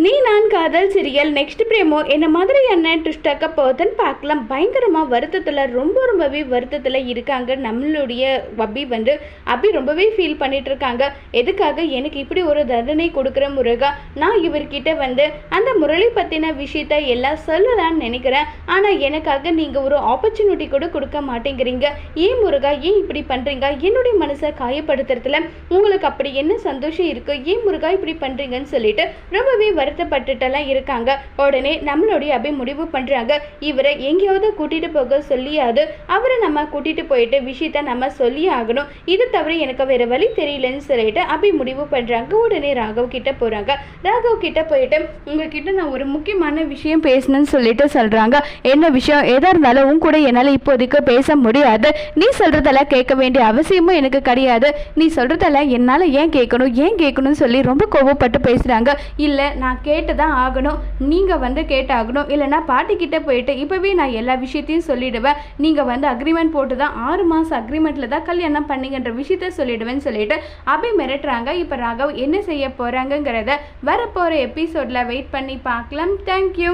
நீ நான் காதல் சீரியல் நெக்ஸ்ட் பிரேமோ என்ன மாதிரியான ட்விஸ்டாக்க போகுதுன்னு பார்க்கலாம். பயங்கரமாக வருத்தத்தில் ரொம்ப ரொம்பவே வருத்தத்தில் இருக்காங்க. நம்மளுடைய அபி வந்து அபி ரொம்பவே ஃபீல் பண்ணிட்டு இருக்காங்க. எதுக்காக எனக்கு இப்படி ஒரு தண்டனை கொடுக்குற முருகா? நான் இவர்கிட்ட வந்து அந்த முரளி பற்றின விஷயத்த எல்லாம் சொல்லலாம்னு நினைக்கிறேன். ஆனால் எனக்காக நீங்கள் ஒரு ஆப்பர்ச்சுனிட்டி கூட கொடுக்க மாட்டேங்கிறீங்க. ஏன் முருகா ஏன் இப்படி பண்ணுறீங்க என்னுடைய மனசை காயப்படுத்துறதுல உங்களுக்கு அப்படி என்ன சந்தோஷம் இருக்குது ஏன் முருகா இப்படி பண்ணுறீங்கன்னு சொல்லிட்டு ரொம்பவே வருத்தப்பட்டுட்டெல்லாம் இருக்காங்க. உடனே நம்மளுடைய அபி முடிவு பண்ணுறாங்க இவரை எங்கேயாவது கூட்டிகிட்டு போக சொல்லியாது. அவரை நம்ம கூட்டிகிட்டு போயிட்டு விஷயத்த நம்ம சொல்லி ஆகணும். இது தவிர எனக்கு வேறு வழி தெரியலன்னு சொல்லிட்டு அபி முடிவு பண்ணுறாங்க உடனே ராகவ் கிட்ட போகிறாங்க ராகவ் கிட்ட போயிட்டு உங்ககிட்ட நான் ஒரு முக்கியமான விஷயம் பேசணும்னு சொல்லிட்டு சொல்கிறாங்க என்ன விஷயம்? எதாக இருந்தாலும் உன் கூட என்னால் இப்போதைக்கு பேச முடியாது. நீ சொல்கிறதெல்லாம் கேட்க வேண்டிய அவசியமும் எனக்கு கிடையாது. நீ சொல்கிறதெல்லாம் என்னால் ஏன் கேட்கணும்? ஏன் கேட்கணும்னு சொல்லி ரொம்ப கோவப்பட்டு பேசுகிறாங்க இல்லை நான் கேட்டு தான் ஆகணும். நீங்கள் வந்து கேட்டாகணும். இல்லைன்னா பாட்டிக்கிட்ட போயிட்டு இப்போவே நான் எல்லா விஷயத்தையும் சொல்லிடுவேன். நீங்கள் வந்து அக்ரிமெண்ட் போட்டு தான் ஆறு மாதம் அக்ரிமெண்ட்டில் தான் கல்யாணம் பண்ணீங்கன்ற விஷயத்த சொல்லிடுவேன்னு சொல்லிட்டு அபி மிரட்டுறாங்க. இப்போ ராகவ் என்ன செய்ய போகிறாங்கங்கிறத வரப்போகிற எபிசோடில் வெயிட் பண்ணி பார்க்கலாம். தேங்க்யூ